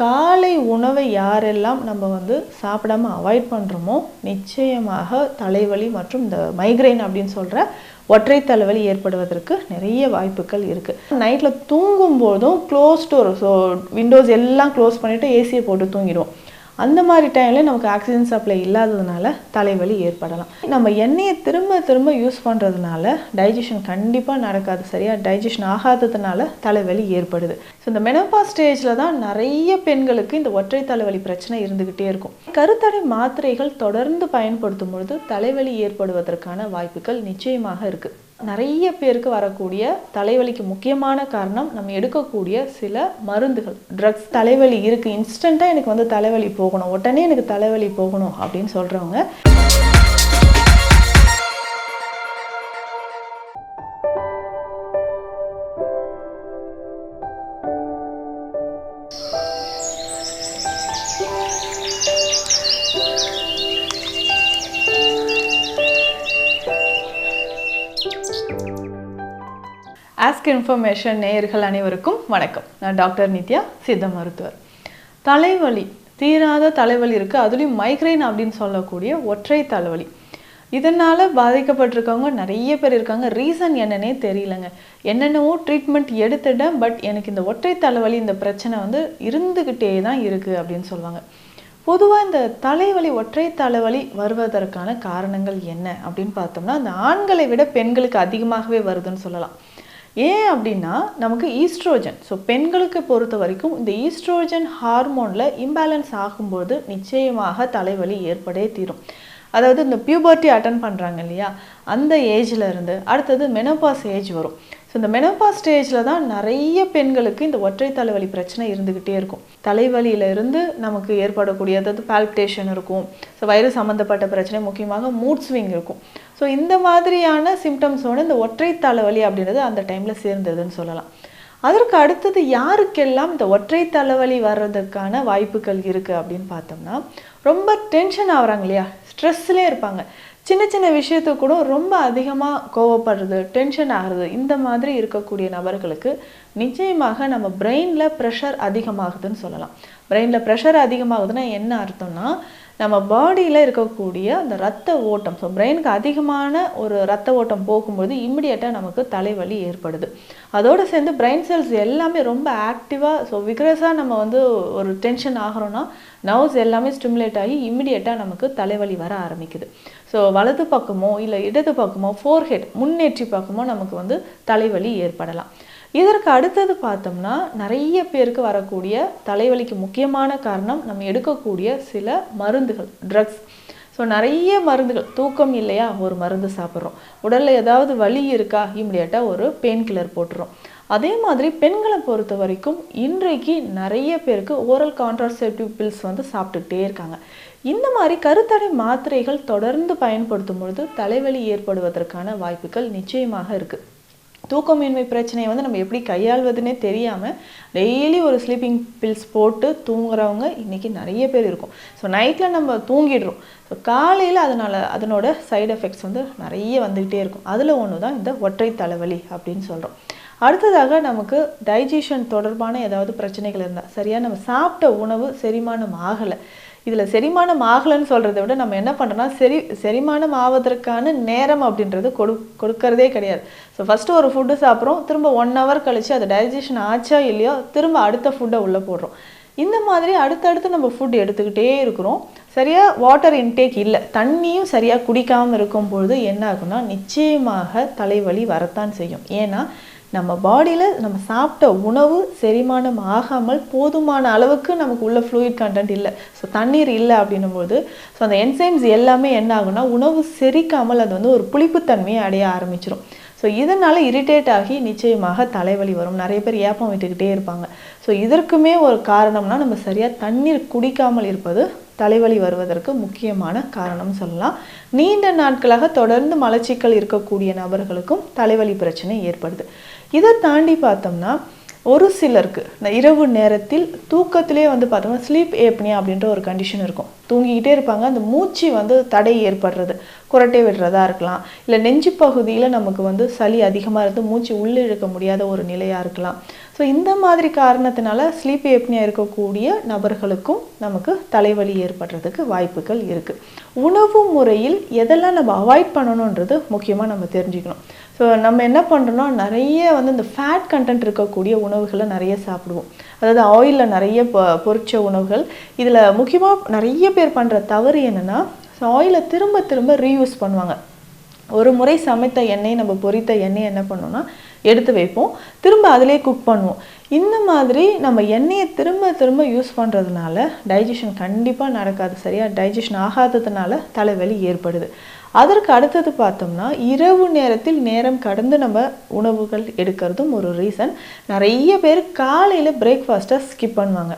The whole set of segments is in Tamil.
காலை உணவை யாரெல்லாம் நம்ம வந்து சாப்பிடாம அவாய்ட் பண்ணுறோமோ நிச்சயமாக தலைவலி மற்றும் இந்த மைக்ரைன் அப்படின்னு சொல்கிற ஒற்றை தலைவலி ஏற்படுவதற்கு நிறைய வாய்ப்புகள் இருக்குது நைட்டில் தூங்கும் போதும் க்ளோஸ் டோர் ஸோ விண்டோஸ் எல்லாம் க்ளோஸ் பண்ணிவிட்டு ஏசியை போட்டு தூங்கிடுவோம். அந்த மாதிரி டைமில் நமக்கு ஆக்சிஜன் சப்ளை இல்லாததுனால தலைவலி ஏற்படலாம். நம்ம எண்ணெயை திரும்ப திரும்ப யூஸ் பண்ணுறதுனால டைஜஷன் கண்டிப்பாக நடக்காது. சரியா? டைஜஷன் ஆகாததுனால தலைவலி ஏற்படுது. ஸோ இந்த மெனோபா ஸ்டேஜில் தான் நிறைய பெண்களுக்கு இந்த ஒற்றை தலைவலி பிரச்சனை இருந்துக்கிட்டே இருக்கும். கருத்தடை மாத்திரைகள் தொடர்ந்து பயன்படுத்தும் பொழுது தலைவலி ஏற்படுவதற்கான வாய்ப்புகள் நிச்சயமாக இருக்குது நிறைய பேருக்கு வரக்கூடிய தலைவலிக்கு முக்கியமான காரணம் நம்ம எடுக்கக்கூடிய சில மருந்துகள். ட்ரக்ஸ் தலைவலி இருக்குது இன்ஸ்டண்ட்டாக எனக்கு வந்து தலைவலி போகணும். உடனே எனக்கு தலைவலி போகணும் அப்படின்னு சொல்கிறவங்க ஆஸ்க் இன்ஃபர்மேஷன் நேயர்கள் அனைவருக்கும் வணக்கம். நான் டாக்டர் நித்யா சித்த மருத்துவர். தலைவலி தீராத தலைவலி இருக்குது அதுலேயும் மைக்ரைன் அப்படின்னு சொல்லக்கூடிய ஒற்றை தலைவலி. இதனால் பாதிக்கப்பட்டிருக்கவங்க நிறைய பேர் இருக்காங்க. ரீசன் என்னன்னே தெரியலங்க. என்னென்னவோ ட்ரீட்மெண்ட் எடுத்துட்டேன் பட் எனக்கு இந்த ஒற்றை தலைவலி இந்த பிரச்சனை வந்து இருந்துக்கிட்டே தான் இருக்குது அப்படின்னு சொல்லுவாங்க. பொதுவாக இந்த தலைவலி ஒற்றை தலைவலி வருவதற்கான காரணங்கள் என்ன அப்படின்னு பார்த்தோம்னா அந்த ஆண்களை விட பெண்களுக்கு அதிகமாகவே வருதுன்னு சொல்லலாம். ஏன் அப்படின்னா நமக்கு ஈஸ்ட்ரோஜன் ஸோ பெண்களுக்கு பொறுத்த வரைக்கும் இந்த ஈஸ்ட்ரோஜன் ஹார்மோனில் இம்பேலன்ஸ் ஆகும்போது நிச்சயமாக தலைவலி ஏற்படே தீரும். அதாவது இந்த பியூபர்ட்டி அட்டன் பண்ணுறாங்க இல்லையா? அந்த ஏஜில் இருந்து அடுத்தது மெனோபாஸ் ஏஜ் வரும். ஸோ இந்த மெனோபாஸ் ஸ்டேஜில் தான் நிறைய பெண்களுக்கு இந்த ஒற்றை தலைவலி பிரச்சனை இருந்துக்கிட்டே இருக்கும். தலைவலியிலிருந்து நமக்கு ஏற்படக்கூடிய அதாவது பால்பிட்டேஷன் இருக்கும். ஸோ வயிறு சம்மந்தப்பட்ட பிரச்சனை முக்கியமாக மூட் ஸ்விங் இருக்கும். ஸோ இந்த மாதிரியான சிம்டம்ஸோட இந்த ஒற்றை தலைவலி அப்படின்றது அந்த டைமில் சேர்ந்ததுன்னு சொல்லலாம். அதற்கு அடுத்தது யாருக்கெல்லாம் இந்த ஒற்றை தலைவலி வர்றதுக்கான வாய்ப்புகள் இருக்குது அப்படின்னு பார்த்தோம்னா ரொம்ப டென்ஷன் ஆகுறாங்க இல்லையா? ஸ்ட்ரெஸ்லேயே இருப்பாங்க. சின்ன சின்ன விஷயத்துக்கு கூட ரொம்ப அதிகமாக கோவப்படுறது டென்ஷன் ஆகுறது இந்த மாதிரி இருக்கக்கூடிய நபர்களுக்கு நிச்சயமாக நம்ம பிரெயினில் ப்ரெஷர் அதிகமாகுதுன்னு சொல்லலாம். பிரெயினில் ப்ரெஷர் அதிகமாகுதுன்னா என்ன அர்த்தம்னா நம்ம பாடியில் இருக்கக்கூடிய அந்த ரத்த ஓட்டம் ஸோ பிரெயினுக்கு அதிகமான ஒரு ரத்த ஓட்டம் போகும்போது இம்மிடியட்டாக நமக்கு தலைவலி ஏற்படுது. அதோடு சேர்ந்து பிரெயின் செல்ஸ் எல்லாமே ரொம்ப ஆக்டிவாக ஸோ விக்ரஸாக நம்ம வந்து ஒரு டென்ஷன் ஆகிறோன்னா நர்வ்ஸ் எல்லாமே ஸ்டிமுலேட் ஆகி இம்மிடியட்டாக நமக்கு தலைவலி வர ஆரம்பிக்குது. ஸோ வலது பக்கமோ இல்லை இடது பக்கமோ ஃபோர்ஹெட் முன்னேற்றி பக்கமோ நமக்கு வந்து தலைவலி ஏற்படலாம். இதற்கு அடுத்தது பார்த்தோம்னா நிறைய பேருக்கு வரக்கூடிய தலைவலிக்கு முக்கியமான காரணம் நம்ம எடுக்கக்கூடிய சில மருந்துகள் ட்ரக்ஸ் ஸோ நிறைய மருந்துகள் தூக்கம் இல்லையா? ஒரு மருந்து சாப்பிட்றோம். உடலில் ஏதாவது வலி இருக்கா? இம்மிடியட்டாக ஒரு பெயின் கில்லர் போட்டுறோம். அதே மாதிரி பெண்களை பொறுத்த வரைக்கும் இன்றைக்கு நிறைய பேருக்கு ஓரல் கான்ட்ராசெப்டிவ் பில்ஸ் வந்து சாப்பிட்டுக்கிட்டே இருக்காங்க. இந்த மாதிரி கருத்தடை மாத்திரைகள் தொடர்ந்து பயன்படுத்தும் பொழுது தலைவலி ஏற்படுவதற்கான வாய்ப்புகள் நிச்சயமாக இருக்குது தூக்கமின்மை பிரச்சனையை வந்து நம்ம எப்படி கையாள்வதுன்னே தெரியாமல் டெய்லி ஒரு ஸ்லீப்பிங் பில்ஸ் போட்டு தூங்குறவங்க இன்றைக்கி நிறைய பேர் இருக்கும். ஸோ நைட்டில் நம்ம தூங்கிடுறோம். ஸோ காலையில் அதனால் அதனோட சைடு எஃபெக்ட்ஸ் வந்து நிறைய வந்துக்கிட்டே இருக்கும். அதில் ஒன்று தான் இந்த ஒற்றை தலைவலி அப்படின்னு சொல்கிறோம் அடுத்ததாக நமக்கு டைஜஷன் தொடர்பான ஏதாவது பிரச்சனைகள் இருந்தால் சரியாக நம்ம சாப்பிட்ட உணவு செரிமானம் ஆகலை. இதில் செரிமானம் ஆகலைன்னு சொல்கிறத விட நம்ம என்ன பண்ணுறோம்னா செரி செரிமானம் ஆவதற்கான நேரம் அப்படின்றது கொடு கொடுக்கறதே கிடையாது. ஸோ ஃபஸ்ட்டு ஒரு ஃபுட்டு சாப்பிட்றோம் திரும்ப ஒன் ஹவர் கழித்து அது டைஜஷன் ஆச்சா இல்லையோ திரும்ப அடுத்த ஃபுட்டை உள்ளே போடுறோம். இந்த மாதிரி அடுத்தடுத்து நம்ம ஃபுட் எடுத்துக்கிட்டே இருக்கிறோம். சரியாக வாட்டர் இன்டேக் இல்லை. தண்ணியும் சரியாக குடிக்காமல் இருக்கும் பொழுது என்ன ஆகும்னா நிச்சயமாக தலைவலி வரத்தான் செய்யும். ஏன்னா நம்ம பாடியில் நம்ம சாப்பிட்ட உணவு செரிமானம் ஆகாமல் போதுமான அளவுக்கு நமக்கு உள்ள ஃப்ளூயிட் கண்டென்ட் இல்லை. ஸோ தண்ணீர் இல்லை அப்படின்னும் போது ஸோ அந்த என்சைம்ஸ் எல்லாமே என்ன ஆகும்னா உணவு செரிக்காமல் அது வந்து ஒரு புளிப்புத்தன்மையை அடைய ஆரம்பிச்சிடும் ஸோ இதனால் இரிட்டேட் ஆகி நிச்சயமாக தலைவலி வரும். நிறைய பேர் ஏப்பம் விட்டுக்கிட்டே இருப்பாங்க. ஸோ இதற்குமே ஒரு காரணம்னா நம்ம சரியாக தண்ணீர் குடிக்காமல் இருப்பது தலைவலி வருவதற்கு முக்கியமான காரணம் சொல்லலாம். நீண்ட நாட்களாக தொடர்ந்து மலச்சிக்கல் இருக்கக்கூடிய நபர்களுக்கும் தலைவலி பிரச்சனை ஏற்படுது. இதை தாண்டி பார்த்தோம்னா ஒரு சிலருக்கு இந்த இரவு நேரத்தில் தூக்கத்திலே வந்து பார்த்தோம்னா ஸ்லீப் ஏப்னியா அப்படின்ற ஒரு கண்டிஷன் இருக்கும். தூங்கிக்கிட்டே இருப்பாங்க. அந்த மூச்சு வந்து தடை ஏற்படுறது. குரட்டை விடுறதா இருக்கலாம். இல்லை நெஞ்சு பகுதியில் நமக்கு வந்து சளி அதிகமாக இருந்து மூச்சு உள்ளே இழுக்க முடியாத ஒரு நிலையாக இருக்கலாம். ஸோ இந்த மாதிரி காரணத்தினால ஸ்லீப் ஏப்னியா இருக்கக்கூடிய நபர்களுக்கும் நமக்கு தலைவலி ஏற்படுறதுக்கு வாய்ப்புகள் இருக்குது உணவு முறையில் எதெல்லாம் நம்ம அவாய்ட் பண்ணணுன்றது முக்கியமாக நம்ம தெரிஞ்சுக்கணும். ஸோ நம்ம என்ன பண்ணுறோம்னா நிறைய வந்து இந்த ஃபேட் கண்டென்ட் இருக்கக்கூடிய உணவுகளை நிறைய சாப்பிடுவோம். அதாவது ஆயிலில் நிறைய பொ உணவுகள். இதில் முக்கியமாக நிறைய பேர் பண்ணுற தவறு என்னென்னா ஆயிலை திரும்ப திரும்ப ரீயூஸ் பண்ணுவாங்க. ஒரு முறை சமைத்த எண்ணெய் நம்ம பொரித்த எண்ணெய் என்ன பண்ணோம்னா எடுத்து வைப்போம். திரும்ப அதிலே குக் பண்ணுவோம். இந்த மாதிரி நம்ம எண்ணெயை திரும்ப திரும்ப யூஸ் பண்ணுறதுனால டைஜஷன் கண்டிப்பாக நடக்காது. சரியாக டைஜஷன் ஆகாததுனால தலைவலி ஏற்படுது. அதற்கு அடுத்தது பார்த்தோம்னா இரவு நேரத்தில் நேரம் கடந்து நம்ம உணவுகள் எடுக்கிறதும் ஒரு ரீசன் நிறைய பேர் காலையில் பிரேக்ஃபாஸ்ட்டை ஸ்கிப் பண்ணுவாங்க.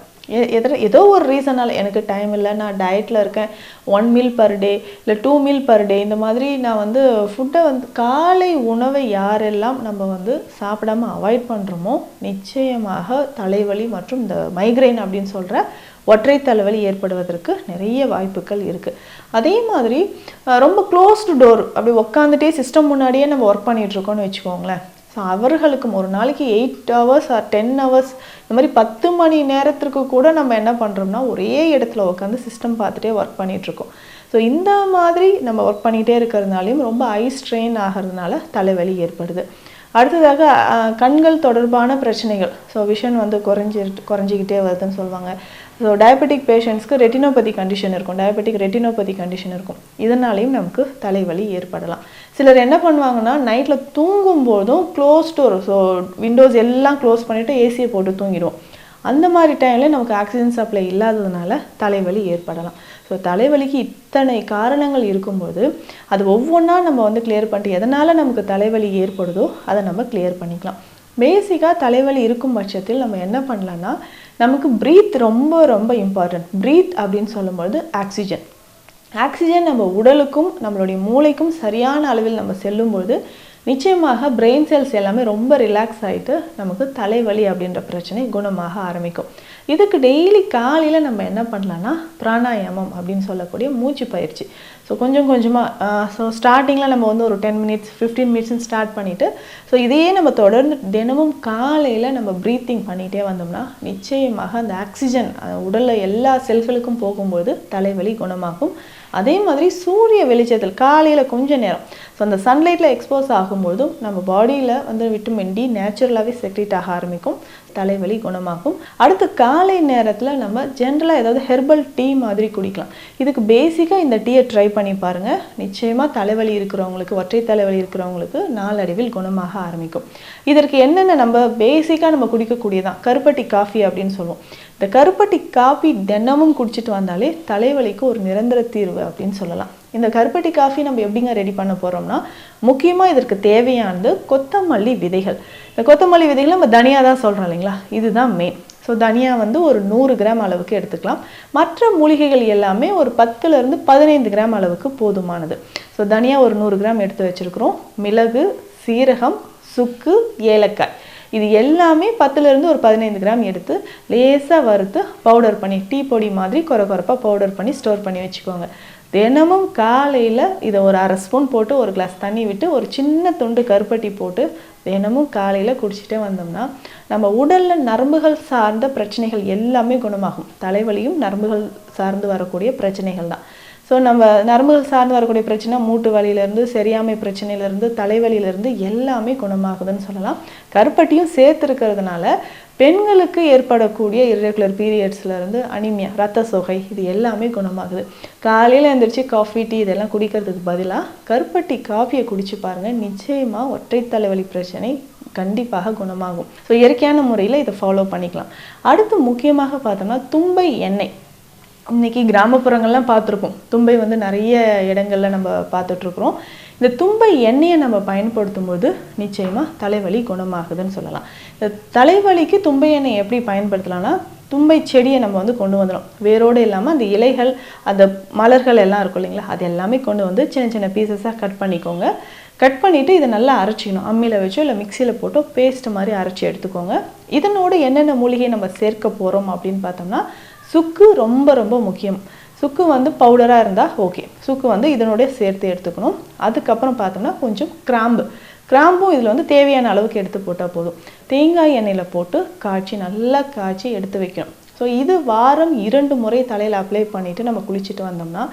எதிர ஏதோ ஒரு ரீசனால் எனக்கு டைம் இல்லை நான் டயட்டில் இருக்கேன். ஒன் மீல் பர் டே இல்லை டூ மீல் பர் டே இந்த மாதிரி நான் வந்து ஃபுட்டை வந்து காலை உணவை யாரெல்லாம் நம்ம வந்து சாப்பிடாம அவாய்ட் பண்ணுறோமோ நிச்சயமாக தலைவலி மற்றும் இந்த மைக்ரைன் அப்படின்னு சொல்கிற ஒற்றை தலைவலி ஏற்படுவதற்கு நிறைய வாய்ப்புகள் இருக்குது அதே மாதிரி ரொம்ப க்ளோஸ்டு டோர் அப்படி உக்காந்துட்டே சிஸ்டம் முன்னாடியே நம்ம ஒர்க் பண்ணிகிட்ருக்கோன்னு வச்சுக்கோங்களேன். ஸோ அவர்களுக்கும் ஒரு நாளைக்கு eight hours or ten hours இந்த மாதிரி பத்து மணி நேரத்திற்கு கூட நம்ம என்ன பண்ணுறோம்னா ஒரே இடத்துல உட்காந்து சிஸ்டம் பார்த்துட்டே ஒர்க் பண்ணிகிட்ருக்கோம் ஸோ இந்த மாதிரி நம்ம ஒர்க் பண்ணிகிட்டே இருக்கிறதுனாலையும் ரொம்ப ஐ ஸ்ட்ரெயின் ஆகிறதுனால தலைவலி ஏற்படுது. அடுத்ததாக கண்கள் தொடர்பான பிரச்சனைகள். ஸோ விஷன் வந்து குறைஞ்சி குறைஞ்சிக்கிட்டே வருதுன்னு சொல்லுவாங்க. ஸோ டயபெட்டிக் பேஷண்ட்ஸ்க்கு ரெட்டினோபதி கண்டிஷன் இருக்கும். டயபெட்டிக் ரெட்டினோபதி கண்டிஷன் இருக்கும். இதனாலையும் நமக்கு தலைவலி ஏற்படலாம். சிலர் என்ன பண்ணுவாங்கன்னா நைட்டில் தூங்கும்போதும் க்ளோஸ் டோர் ஸோ விண்டோஸ் எல்லாம் க்ளோஸ் பண்ணிவிட்டு ஏசியை போட்டு தூங்கிடுவோம். அந்த மாதிரி டைமில் நமக்கு ஆக்சிஜன் சப்ளை இல்லாததுனால தலைவலி ஏற்படலாம். ஸோ தலைவலிக்கு இத்தனை காரணங்கள் இருக்கும்போது அது ஒவ்வொன்றா நம்ம வந்து கிளியர் பண்ணிட்டு எதனால் நமக்கு தலைவலி ஏற்படுதோ அதை நம்ம கிளியர் பண்ணிக்கலாம். பேசிக்காக தலைவலி இருக்கும் பட்சத்தில் நம்ம என்ன பண்ணலான்னா நமக்கு ப்ரீத் ரொம்ப ரொம்ப இம்பார்ட்டன்ட் ப்ரீத் அப்படின்னு சொல்லும்பொழுது ஆக்சிஜன் ஆக்சிஜன் நம்ம உடலுக்கும் நம்மளுடைய மூளைக்கும் சரியான அளவில் நம்ம செல்லும்பொழுது நிச்சயமாக பிரெயின் செல்ஸ் எல்லாமே ரொம்ப ரிலாக்ஸ் ஆகிட்டு நமக்கு தலைவலி அப்படின்ற பிரச்சனை குணமாக ஆரம்பிக்கும். இதுக்கு டெய்லி காலையில் நம்ம என்ன பண்ணலான்னா பிராணாயாமம் அப்படின்னு சொல்லக்கூடிய மூச்சு பயிற்சி. ஸோ கொஞ்சம் கொஞ்சமாக ஸோ ஸ்டார்டிங்கில் நம்ம வந்து ஒரு டென் மினிட்ஸ் ஃபிஃப்டீன் மினிட்ஸ்னு ஸ்டார்ட் பண்ணிவிட்டு ஸோ இதையே நம்ம தொடர்ந்து தினமும் காலையில் நம்ம ப்ரீத்திங் பண்ணிகிட்டே வந்தோம்னா நிச்சயமாக அந்த ஆக்சிஜன் உடலில் எல்லா செல்களுக்கும் போகும்போது தலைவலி குணமாகும். அதே மாதிரி சூரிய வெளிச்சத்தில் காலையில் கொஞ்ச நேரம். ஸோ அந்த சன்லைட்டில் எக்ஸ்போஸ் ஆகும்போதும் நம்ம பாடியில் வந்து விட்டமின் டி நேச்சுரலாகவே செக்ரேட் ஆக ஆரம்பிக்கும். தலைவலி குணமாகும். அடுத்து காலை நேரத்தில் நம்ம ஜென்ரலாக ஏதாவது ஹெர்பல் டீ மாதிரி குடிக்கலாம். இதுக்கு பேசிக்காக இந்த டீயை ட்ரை பண்ணி பாருங்கள் நிச்சயமாக தலைவலி இருக்கிறவங்களுக்கு ஒற்றை தலைவலி இருக்கிறவங்களுக்கு நாளடைவில் குணமாக ஆரம்பிக்கும். இதற்கு என்னென்ன நம்ம பேசிக்காக நம்ம குடிக்கக்கூடியதான்? கருப்பட்டி காஃபி அப்படின்னு சொல்லுவோம். இந்த கருப்பட்டி காஃபி தினமும் குடிச்சிட்டு வந்தாலே தலைவலிக்கு ஒரு நிரந்தர தீர்வு அப்படின்னு சொல்லலாம். இந்த கருப்பட்டி காஃபி நம்ம எப்படிங்க ரெடி பண்ண போகிறோம்னா முக்கியமாக இதற்கு தேவையானது கொத்தமல்லி விதைகள். இந்த கொத்தமல்லி விதைகள் நம்ம தனியாக தான் சொல்கிறோம் இல்லைங்களா? இதுதான் மெயின் ஸோ தனியா வந்து ஒரு நூறு கிராம் அளவுக்கு எடுத்துக்கலாம். மற்ற மூலிகைகள் எல்லாமே ஒரு பத்துலேருந்து பதினைந்து கிராம் அளவுக்கு போதுமானது. ஸோ தனியாக ஒரு நூறு கிராம் எடுத்து வச்சுருக்குறோம். மிளகு சீரகம் சுக்கு ஏலக்காய். இது எல்லாமே பத்துலேருந்து ஒரு பதினைந்து கிராம் எடுத்து லேசாக வறுத்து பவுடர் பண்ணி டீ பொடி மாதிரி குறை குறைப்பாக பவுடர் பண்ணி ஸ்டோர் பண்ணி வச்சுக்கோங்க. தினமும் காலையில் இதை ஒரு அரை ஸ்பூன் போட்டு ஒரு கிளாஸ் தண்ணி விட்டு ஒரு சின்ன துண்டு கருப்பட்டி போட்டு தினமும் காலையில் குடிச்சிட்டே வந்தோம்னா நம்ம உடலில் நரம்புகள் சார்ந்த பிரச்சனைகள் எல்லாமே குணமாகும். தலைவலியும் நரம்புகள் சார்ந்து வரக்கூடிய பிரச்சனைகள் தான். ஸோ நம்ம நரம்புகள் சார்ந்து வரக்கூடிய பிரச்சனை மூட்டு வலியிலேருந்து சரியாமை பிரச்சனையிலேருந்து தலைவலியிலேருந்து எல்லாமே குணமாகுதுன்னு சொல்லலாம். கருப்பட்டியும் சேர்த்துருக்கிறதுனால பெண்களுக்கு ஏற்படக்கூடிய இர்ரெகுலர் பீரியட்ஸ்லேருந்து அனிமியா ரத்த சொகை இது எல்லாமே குணமாகுது. காலையில் எழுந்திரிச்சு காஃபி டீ இதெல்லாம் குடிக்கிறதுக்கு பதிலாக கருப்பட்டி காஃபியை குடிச்சு பாருங்கள் நிச்சயமாக ஒற்றை தலைவலி பிரச்சனை கண்டிப்பாக குணமாகும். ஸோ இயற்கையான முறையில் இதை ஃபாலோ பண்ணிக்கலாம். அடுத்து முக்கியமாக பார்த்தோம்னா தும்பை எண்ணெய். இன்னைக்கு கிராமப்புறங்கள்லாம் பார்த்துருப்போம். தும்பை வந்து நிறைய இடங்கள்ல நம்ம பார்த்துட்ருக்குறோம். இந்த தும்பை எண்ணெயை நம்ம பயன்படுத்தும் போது நிச்சயமாக தலைவலி குணமாகுதுன்னு சொல்லலாம். இந்த தலைவலிக்கு தும்பை எண்ணெய் எப்படி பயன்படுத்தலாம்னா தும்பை செடியை நம்ம வந்து கொண்டு வந்துடும் வேரோடு இல்லாமல் அந்த இலைகள் அந்த மலர்கள் எல்லாம் இருக்கும் இல்லைங்களா? அது எல்லாமே கொண்டு வந்து சின்ன சின்ன பீசஸாக கட் பண்ணிக்கோங்க. கட் பண்ணிவிட்டு இதை நல்லா அரைச்சிக்கணும். அம்மியில் வச்சோ இல்லை மிக்சியில் போட்டோ பேஸ்ட் மாதிரி அரைச்சி எடுத்துக்கோங்க. இதனோட என்னென்ன மூலிகை நம்ம சேர்க்க போகிறோம் அப்படின்னு பார்த்தோம்னா சுக்கு ரொம்ப ரொம்ப முக்கியம். சுக்கு வந்து பவுடராக இருந்தால் ஓகே சுக்கு வந்து இதனுடைய சேர்த்து எடுத்துக்கணும். அதுக்கப்புறம் பார்த்தோம்னா கொஞ்சம் கிராம்பு. கிராம்பும் இதில் வந்து தேவையான அளவுக்கு எடுத்து போட்டால் போதும். தேங்காய் எண்ணெயில் போட்டு காய்ச்சி நல்லா காய்ச்சி எடுத்து வைக்கணும். ஸோ இது வாரம் இரண்டு முறை தலையில் அப்ளை பண்ணிவிட்டு நம்ம குளிச்சுட்டு வந்தோம்னா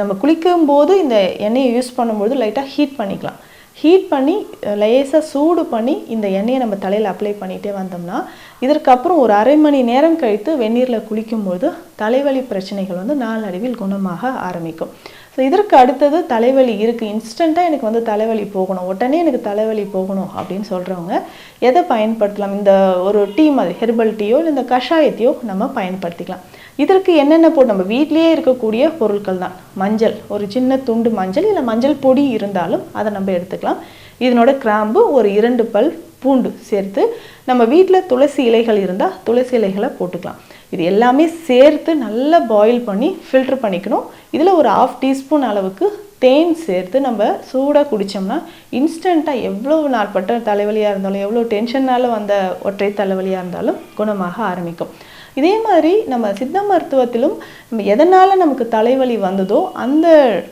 நம்ம குளிக்கும் போது இந்த எண்ணெயை யூஸ் பண்ணும்போது லைட்டாக ஹீட் பண்ணிக்கலாம். ஹீட் பண்ணி லேசாக சூடு பண்ணி இந்த எண்ணெயை நம்ம தலையில் அப்ளை பண்ணிகிட்டே வந்தோம்னா இதற்கப்புறம் ஒரு அரை மணி நேரம் கழித்து வெந்நீரில் குளிக்கும்போது தலைவலி பிரச்சனைகள் வந்து நாளடைவில் குணமாக ஆரம்பிக்கும். ஸோ இதற்கு அடுத்தது தலைவலி இருக்குது இன்ஸ்டண்ட்டாக எனக்கு வந்து தலைவலி போகணும். உடனே எனக்கு தலைவலி போகணும் அப்படின்னு சொல்கிறவங்க எதை பயன்படுத்தலாம்? இந்த ஒரு டீ மாதிரி ஹெர்பல் டீயோ இல்லை இந்த கஷாயத்தையோ நம்ம பயன்படுத்திக்கலாம். இதற்கு என்னென்ன போட்டு நம்ம வீட்லேயே இருக்கக்கூடிய பொருட்கள் தான். மஞ்சள். ஒரு சின்ன துண்டு மஞ்சள் இல்லை மஞ்சள் பொடி இருந்தாலும் அதை நம்ம எடுத்துக்கலாம். இதனோட கிராம்பு ஒரு இரண்டு பல் பூண்டு சேர்த்து நம்ம வீட்டில் துளசி இலைகள் இருந்தால் துளசி இலைகளை போட்டுக்கலாம். இது எல்லாமே சேர்த்து நல்லா பாயில் பண்ணி ஃபில்ட்ரு பண்ணிக்கணும். இதில் ஒரு ஆஃப் டீஸ்பூன் அளவுக்கு தேன் சேர்த்து நம்ம சூடாக குடித்தோம்னா இன்ஸ்டண்ட்டாக எவ்வளோ நாள்பட்ட தலைவலியாக இருந்தாலும் எவ்வளோ டென்ஷனால் வந்த ஒற்றை தலைவலியாக இருந்தாலும் குணமாக ஆரம்பிக்கும். இதே மாதிரி நம்ம சித்த மருத்துவத்திலும் நம்ம எதனால் நமக்கு தலைவலி வந்ததோ அந்த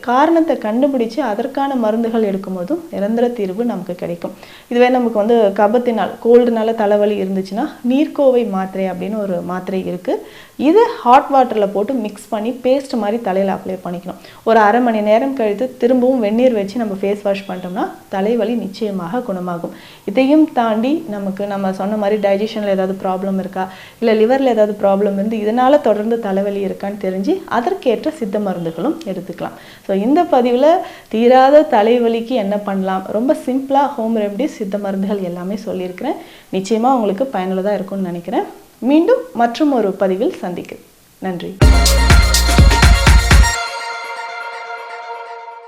காரணத்தை கண்டுபிடிச்சு அதற்கான மருந்துகள் எடுக்கும்போதும் நிரந்தர தீர்வு நமக்கு கிடைக்கும். இதுவே நமக்கு வந்து கபத்தினால் கோல்டுனால தலைவலி இருந்துச்சுன்னா நீர்க்கோவை மாத்திரை அப்படின்னு ஒரு மாத்திரை இருக்குது இது ஹாட் வாட்டரில் போட்டு மிக்ஸ் பண்ணி பேஸ்ட் மாதிரி தலையில் அப்ளை பண்ணிக்கணும். ஒரு அரை மணி நேரம் கழித்து திரும்பவும் வெந்நீர் வச்சு நம்ம ஃபேஸ் வாஷ் பண்ணிட்டோம்னா தலைவலி நிச்சயமாக குணமாகும். இதையும் தாண்டி நமக்கு நம்ம சொன்ன மாதிரி டைஜஷனில் ஏதாவது ப்ராப்ளம் இருக்கா? இல்லை லிவரில் ஏதாவது ப்ராப்ளம் இருந்து இதனால் தொடர்ந்து தலைவலி இருக்கான்னு தெரிஞ்சு அதற்கேற்ற சித்த மருந்துகளும் எடுத்துக்கலாம். ஸோ இந்த பதிவில் தீராத தலைவலிக்கு என்ன பண்ணலாம்? ரொம்ப சிம்பிளாக ஹோம் ரெமடி சித்த மருந்துகள் எல்லாமே சொல்லியிருக்கிறேன். நிச்சயமாக உங்களுக்கு பயனுள்ளதாக இருக்கும்னு நினைக்கிறேன். மீண்டும் மற்றும் ஒரு பதிவில் சந்திக்கிறேன். நன்றி.